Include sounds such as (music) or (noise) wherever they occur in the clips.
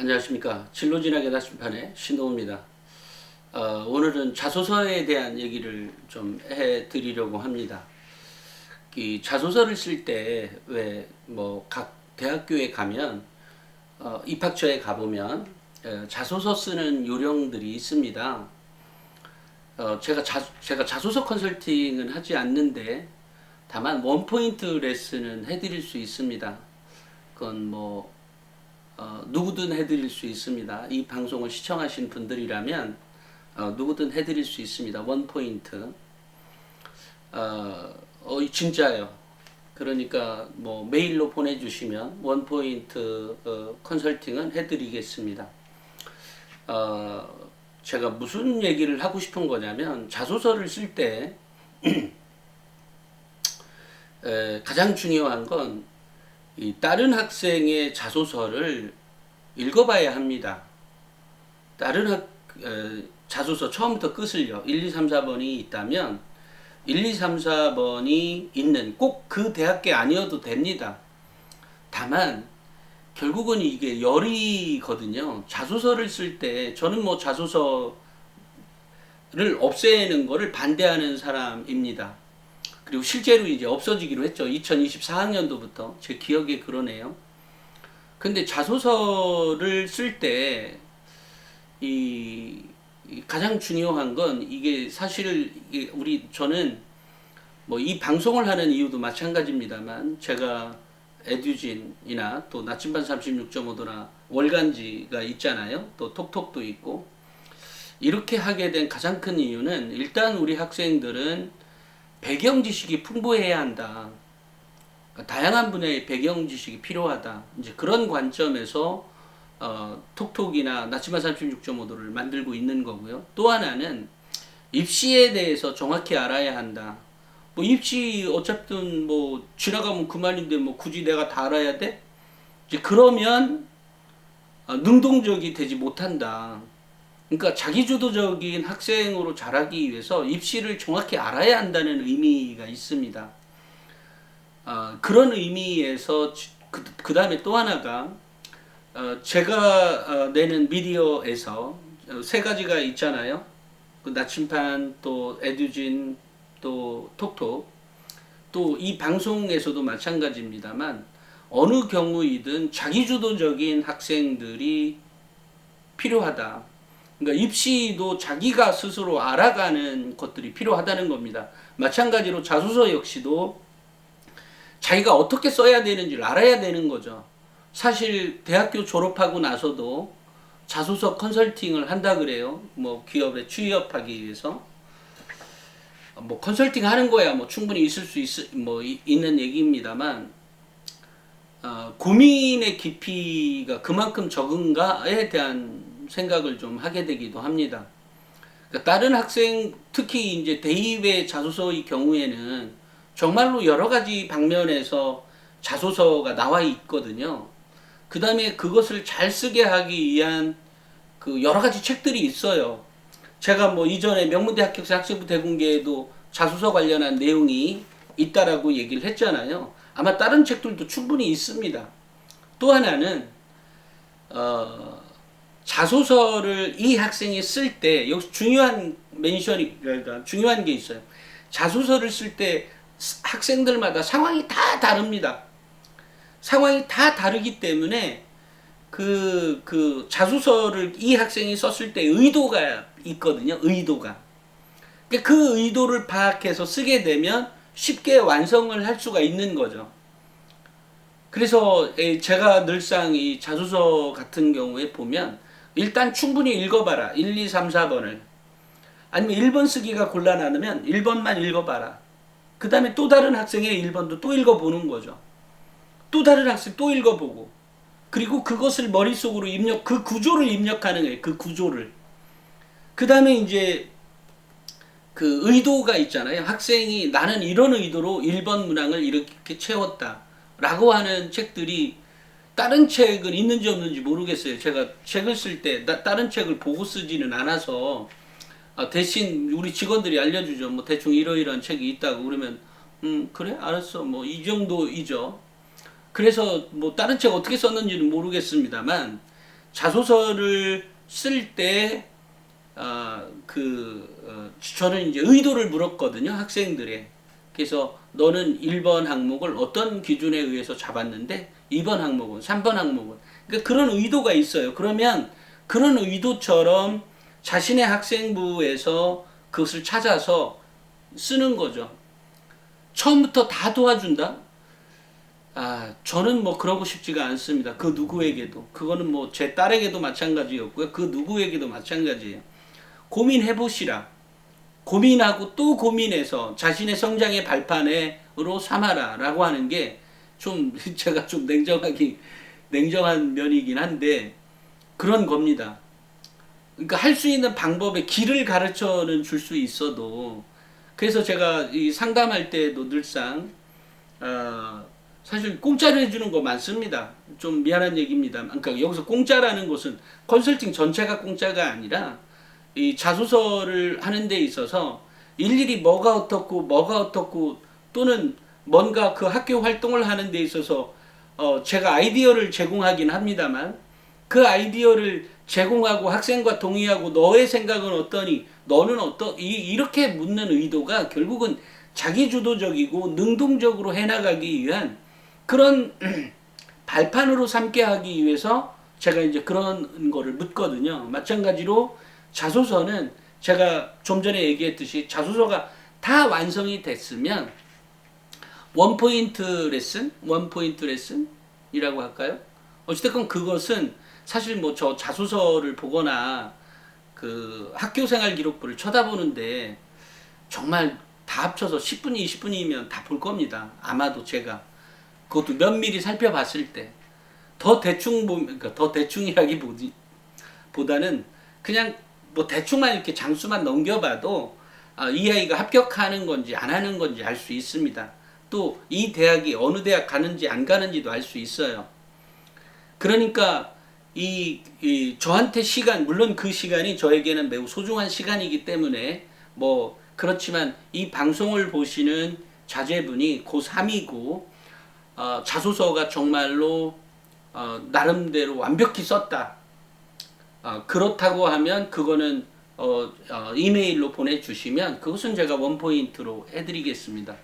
안녕하십니까. 진로진학의 나침판의 신동우입니다. 어, 오늘은 자소서에 대한 얘기를 좀 해드리려고 합니다. 이 자소서를 쓸 때 왜 뭐 각 대학교에 가면 어, 입학처에 가보면 어, 자소서 쓰는 요령들이 있습니다. 어, 제가 자, 제가 자소서 컨설팅은 하지 않는데 다만 원포인트 레슨은 해드릴 수 있습니다. 그건 뭐 어, 누구든 해드릴 수 있습니다. 이 방송을 시청하신 분들이라면 어, 누구든 해드릴 수 있습니다. 원 포인트. 어, 어, 진짜요. 그러니까 뭐 메일로 보내주시면 원 포인트 어, 컨설팅은 해드리겠습니다. 어, 제가 무슨 얘기를 하고 싶은 거냐면 자소서를 쓸때 (clears throat) 가장 중요한 건이 다른 학생의 자소서를 읽어봐야 합니다. 다른 학, 에, 자소서 처음부터 끝을요. 1, 2, 3, 4번이 있다면 1, 2, 3, 4번이 있는 꼭 그 대학교 아니어도 됩니다. 다만 결국은 이게 열이거든요. 자소서를 쓸 때 저는 뭐 자소서를 없애는 거를 반대하는 사람입니다. 그리고 실제로 이제 없어지기로 했죠. 2024학년도부터 제 기억에 그러네요. 근데 자소서를 쓸 때 이 가장 중요한 건 이게 사실 우리 저는 뭐 이 방송을 하는 이유도 마찬가지입니다만 제가 에듀진이나 또 나침반 36.5도나 월간지가 있잖아요. 또 톡톡도 있고 이렇게 하게 된 가장 큰 이유는 일단 우리 학생들은 배경 지식이 풍부해야 한다. 그러니까 다양한 분야의 배경 지식이 필요하다. 이제 그런 관점에서 어, 톡톡이나 나치마 36.5도를 만들고 있는 거고요. 또 하나는 입시에 대해서 정확히 알아야 한다. 뭐 입시 어쨌든 뭐 지나가면 그만인데 뭐 굳이 내가 다 알아야 돼? 이제 그러면 어, 능동적이 되지 못한다. 그러니까 자기주도적인 학생으로 자라기 위해서 입시를 정확히 알아야 한다는 의미가 있습니다. 어, 그런 의미에서 그, 그 다음에 또 하나가 어, 제가 어, 내는 미디어에서 어, 세 가지가 있잖아요. 그 나침판 또 에듀진 또 톡톡 또 이 방송에서도 마찬가지입니다만 어느 경우이든 자기주도적인 학생들이 필요하다. 그러니까 입시도 자기가 스스로 알아가는 것들이 필요하다는 겁니다. 마찬가지로 자소서 역시도 자기가 어떻게 써야 되는지를 알아야 되는 거죠. 사실 대학교 졸업하고 나서도 자소서 컨설팅을 한다 그래요. 뭐 기업에 취업하기 위해서 뭐 컨설팅 하는 거야 뭐 충분히 있을 수 있, 뭐 있는 얘기입니다만 어, 고민의 깊이가 그만큼 적은가에 대한 생각을 좀 하게 되기도 합니다. 그러니까 다른 학생 특히 이제 대입의 자소서의 경우에는 정말로 여러 가지 방면에서 자소서가 나와 있거든요. 그 다음에 그것을 잘 쓰게 하기 위한 그 여러 가지 책들이 있어요. 제가 뭐 이전에 명문대 합격자 학생부 대공개에도 자소서 관련한 내용이 있다라고 얘기를 했잖아요. 아마 다른 책들도 충분히 있습니다. 또 하나는 어, 자소서를 이 학생이 쓸 때 여기 중요한 멘션이 그러니까 중요한 게 있어요. 자소서를 쓸 때 학생들마다 상황이 다 다릅니다. 상황이 다 다르기 때문에 그, 그 자소서를 이 학생이 썼을 때 의도가 있거든요. 의도가. 그 의도를 파악해서 쓰게 되면 쉽게 완성을 할 수가 있는 거죠. 그래서 제가 늘상 이 자소서 같은 경우에 보면 일단 충분히 읽어봐라. 1, 2, 3, 4번을. 아니면 1번 쓰기가 곤란하면 1번만 읽어봐라. 그 다음에 또 다른 학생의 1번도 또 읽어보는 거죠. 또 다른 학생 또 읽어보고. 그리고 그것을 머릿속으로 입력, 그 구조를 입력하는 거예요. 그 구조를. 그 다음에 이제 그 의도가 있잖아요. 학생이 나는 이런 의도로 1번 문항을 이렇게 채웠다. 라고 하는 책들이 다른 책은 있는지 없는지 모르겠어요. 제가 책을 쓸 때 다른 책을 보고 쓰지는 않아서 아, 대신 우리 직원들이 알려주죠. 뭐 대충 이러이러한 책이 있다고 그러면 음 그래 알았어 뭐 이 정도이죠. 그래서 뭐 다른 책 어떻게 썼는지는 모르겠습니다만 자소서를 쓸때 어, 그 어, 저는 이제 의도를 물었거든요 학생들의 그래서 너는 1번 항목을 어떤 기준에 의해서 잡았는데 2번 항목은 3번 항목은 그러니까 그런 의도가 있어요 그러면 그런 의도처럼 자신의 학생부에서 그것을 찾아서 쓰는 거죠 처음부터 다 도와준다 아, 저는 뭐 그러고 싶지가 않습니다. 그 누구에게도. 그거는 뭐 제 딸에게도 마찬가지였고요. 그 누구에게도 마찬가지예요. 고민해 보시라. 고민하고 또 고민해서 자신의 성장의 발판으로 삼아라라고 하는 게 좀 (laughs) 제가 좀 냉정하기 냉정한 면이긴 한데 그런 겁니다. 그러니까 할 수 있는 방법의 길을 가르쳐는 줄 수 있어도 그래서 제가 이 상담할 때도 늘상 어, 사실 공짜로 해주는 거 많습니다. 좀 미안한 얘기입니다. 그러니까 여기서 공짜라는 것은 컨설팅 전체가 공짜가 아니라 이 자소서를 하는 데 있어서 일일이 뭐가 어떻고 뭐가 어떻고 또는 뭔가 그 학교 활동을 하는 데 있어서 어 제가 아이디어를 제공하긴 합니다만 그 아이디어를 제공하고 학생과 동의하고 너의 생각은 어떠니 너는 어떠 이 이렇게 묻는 의도가 결국은 자기 주도적이고 능동적으로 해나가기 위한 그런 (clears throat) 발판으로 삼게 하기 위해서 제가 이제 그런 거를 묻거든요. 마찬가지로 자소서는 제가 좀 전에 얘기했듯이 자소서가 다 완성이 됐으면 원포인트 레슨, 원포인트 레슨이라고 할까요? 어찌됐건 그것은 사실 뭐 저 자소서를 보거나 그 학교 생활 기록부를 쳐다보는데 정말 다 합쳐서 10분, 20분이면 다 볼 겁니다. 아마도 제가. 그것도 면밀히 살펴봤을 때 더 대충 보면 그러니까 더 대충이라기 보지 보다는 그냥 뭐 대충만 이렇게 장수만 넘겨봐도 아, 이 아이가 합격하는 건지 안 하는 건지 알 수 있습니다. 또 이 대학이 어느 대학 가는지 안 가는지도 알 수 있어요. 그러니까 이, 이 저한테 시간 물론 그 시간이 저에게는 매우 소중한 시간이기 때문에 뭐 그렇지만 이 방송을 보시는 자제분이 고3이고 어, 자소서가 정말로 어, 나름대로 완벽히 썼다. 어, 그렇다고 하면 그거는 어, 어, 이메일로 보내주시면 그것은 제가 원포인트로 해드리겠습니다.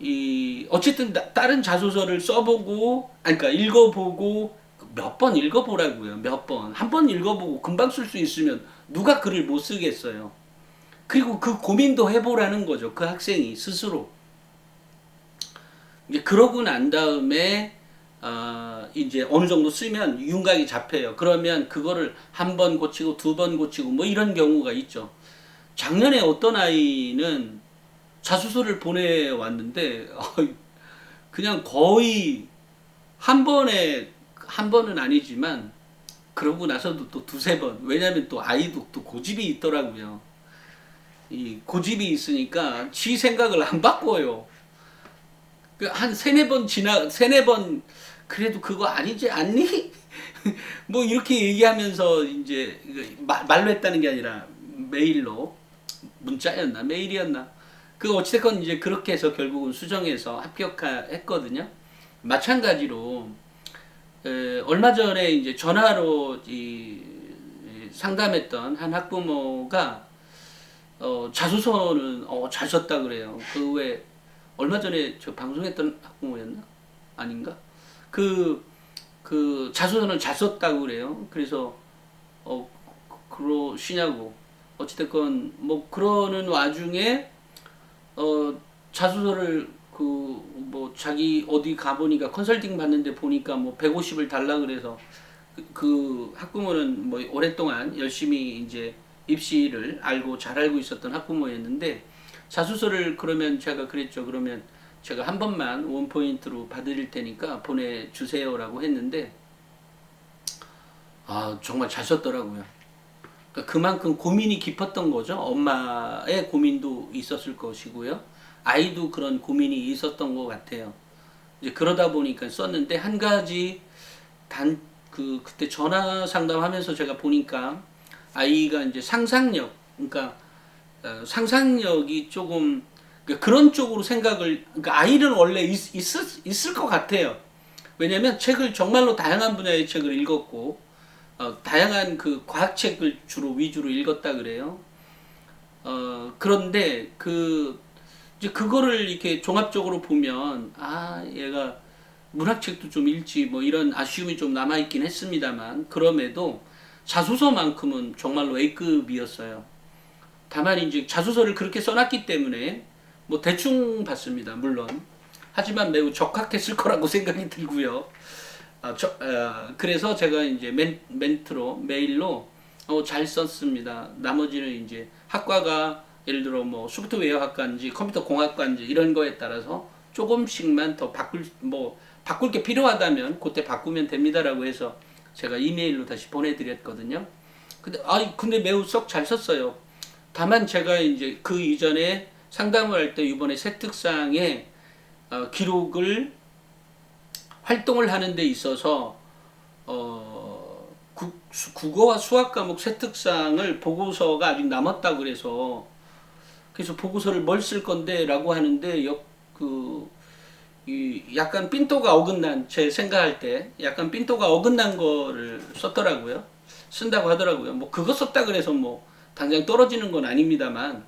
이 어쨌든 나, 다른 자소서를 써보고, 아니, 그러니까 읽어보고 몇 번 읽어보라고요. 몇 번. 한 번 읽어보고 금방 쓸 수 있으면 누가 글을 못 쓰겠어요. 그리고 그 고민도 해보라는 거죠. 그 학생이 스스로. 이제 그러고 난 다음에 어, 이제 어느 정도 쓰면 윤곽이 잡혀요. 그러면 그거를 한 번 고치고 두 번 고치고 뭐 이런 경우가 있죠. 작년에 어떤 아이는 자소서를 보내왔는데 그냥 거의 한 번에 한 번은 아니지만 그러고 나서도 또 두세 번 왜냐하면 또 아이도 또 고집이 있더라고요. 이 고집이 있으니까 지 생각을 안 바꿔요. 그한 세네 번 지나 세네 번 그래도 그거 아니지 않니? (laughs) 뭐 이렇게 얘기하면서 이제 마, 말로 했다는 게 아니라 메일로 문자였나 메일이었나 그 어찌됐건 이제 그렇게 해서 결국은 수정해서 합격했거든요. 마찬가지로 에, 얼마 전에 이제 전화로 이, 이 상담했던 한 학부모가 어, 자소서는 어, 잘 썼다 그래요. 그 외 얼마 전에 저 방송했던 학부모였나? 아닌가? 그, 그 자소서는 잘 썼다고 그래요. 그래서, 어, 그러시냐고. 어찌됐건, 뭐, 그러는 와중에, 어, 자소서를 그, 뭐, 자기 어디 가보니까 컨설팅 받는데 보니까 뭐, 150을 달라 그래서 그, 그 학부모는 뭐, 오랫동안 열심히 이제 입시를 알고 잘 알고 있었던 학부모였는데, 자소서를 그러면 제가 그랬죠. 그러면 제가 한 번만 원포인트로 받을 테니까 보내주세요라고 했는데, 아, 정말 잘 썼더라고요. 그러니까 그만큼 고민이 깊었던 거죠. 엄마의 고민도 있었을 것이고요. 아이도 그런 고민이 있었던 것 같아요. 이제 그러다 보니까 썼는데 한 가지 단 그 그때 전화 상담하면서 제가 보니까 아이가 이제 상상력 그러니까 어, 상상력이 조금 그러니까 그런 쪽으로 생각을 그러니까 아이는 원래 있, 있을, 있을 것 같아요. 왜냐하면 책을 정말로 다양한 분야의 책을 읽었고 어, 다양한 그 과학책을 주로 위주로 읽었다 그래요. 어, 그런데 그 이제 그거를 이렇게 종합적으로 보면 아 얘가 문학책도 좀 읽지 뭐 이런 아쉬움이 좀 남아 있긴 했습니다만 그럼에도 자소서만큼은 정말로 A급이었어요. 다만 이제 자소서를 그렇게 써놨기 때문에 뭐 대충 봤습니다. 물론 하지만 매우 적합했을 거라고 (laughs) 생각이 들고요. 아, 저, 아, 그래서 제가 이제 멘, 멘트로 메일로 어, 잘 썼습니다. 나머지는 이제 학과가 예를 들어 뭐 소프트웨어 학과인지 컴퓨터 공학과인지 이런 거에 따라서 조금씩만 더 바꿀 뭐 바꿀 게 필요하다면 그때 바꾸면 됩니다라고 해서 제가 이메일로 다시 보내드렸거든요. 근데 아 근데 매우 썩 잘 썼어요. 다만 제가 이제 그 이전에 상담을 할 때 이번에 세특상에 어, 기록을 활동을 하는 데 있어서 어, 국, 수- 국어와 수학 과목 세특상을 보고서가 아직 남았다 그래서 그래서 보고서를 뭘 쓸 건데라고 하는데 역그 이 약간 삔또가 어긋난 제 생각할 때 약간 삔또가 어긋난 거를 썼더라고요. 쓴다고 하더라고요. 뭐 그거 썼다 그래서 뭐 당장 떨어지는 건 아닙니다만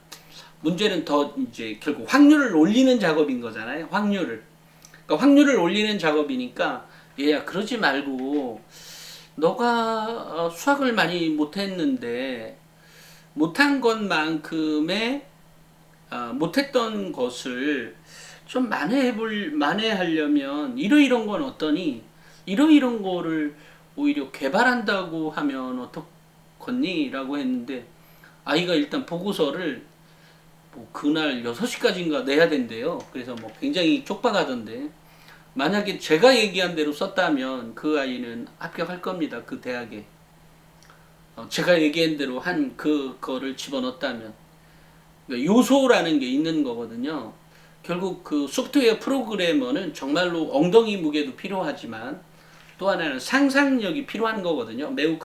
문제는 더 이제 결국 확률을 올리는 작업인 거잖아요. 확률을. 그러니까 확률을 올리는 작업이니까 얘야 그러지 말고 너가 어, 수학을 많이 못했는데 못한 것만큼의 아, 못했던 것을 좀 만회해볼 만회하려면 이러이런 건 어떠니 이러이런 거를 오히려 개발한다고 하면 어떻겠니?라고 했는데 아이가 일단 보고서를 뭐 그날 6시까지인가 내야 된대요. 그래서 뭐 굉장히 촉박하던데 만약에 제가 얘기한 대로 썼다면 그 아이는 합격할 겁니다. 그 대학에. 어, 제가 얘기한 대로 한 그거를 집어넣었다면 그러니까 요소라는 게 있는 거거든요. 결국 그 소프트웨어 프로그래머는 정말로 엉덩이 무게도 필요하지만 또 하나는 상상력이 필요한 거거든요. 매우